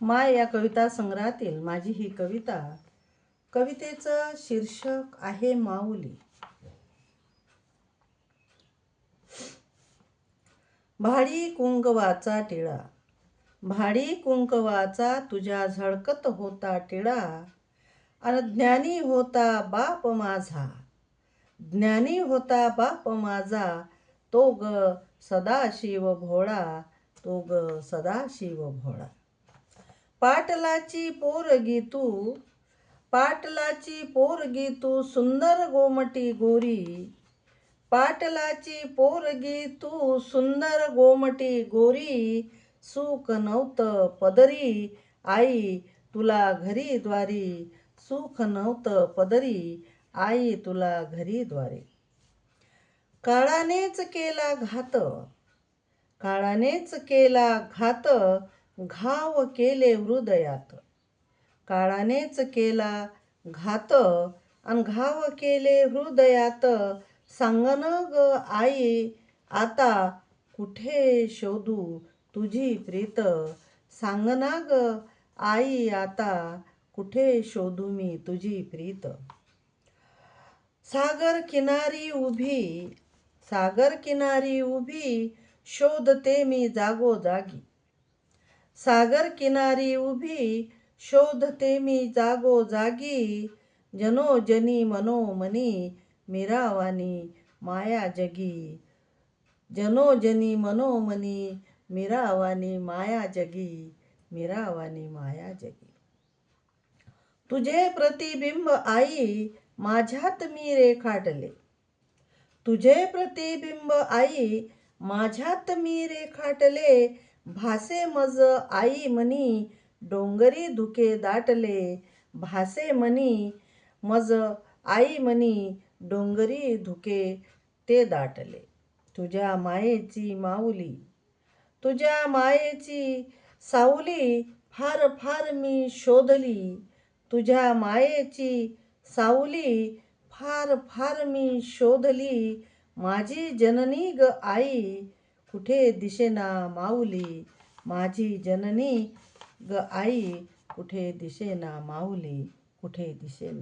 माय या कविता संग्रहातील माझी ही कविता कवितेचं शीर्षक आहे माऊली. भाडी कुंकवाचा टिळा भाडी कुंकवाचा तुझ्या झळकत होता टिळा आणि ज्ञानी होता बाप माझा ज्ञानी होता बाप माझा तो ग सदाशिव भोळा तो ग सदाशिव भोळा. पाटलाची पोरगी तू पाटलाची पोरगी तू सुंदर गोमटी गोरी. पाटलाची पोरगी तू सुंदर गोमटी गोरी. सुख नव्हतं पदरी आई तुला घरी द्वारी. सुख नव्हतं पदरी आई तुला घरी द्वारे. काळानेच केला घात काळानेच केला घात घाव केले हृदयात. काळानेच केला घात अन घाव केले हृदयात. सांगन ग आई आता कुठे शोधू तुझी प्रीत? सांगना ग आई आता कुठे शोधू मी तुझी प्रीत? सागर किनारी उभी सागर किनारी उभी शोधते मी जागोजागी. सागर किनारी उभी शोधते मी जागोजागी जनोजनी मनोमनी मिरावानी माया जगी. जनोजनी मनोमनी मिरावानी माया जगी. मिरावानी माया जगी. तुझे प्रतिबिंब आई माझ्यात मी रेखाटले. तुझे प्रतिबिंब आई माझ्यात मी रेखाटले. भासे मज आई मनी डोंगरी धुके दाटले. भासे मनी मज आई मनी डोंगरी धुके ते दाटले. तुझ्या मायेची माऊली तुझ्या मायेची सावली फार फार मी शोधली. तुझ्या मायेची सावली फार फार मी शोधली. माझी जननी ग आई कुठे दिशेना माऊली? माझी जननी ग आई कुठे दिशेना माऊली? कुठे दिशेना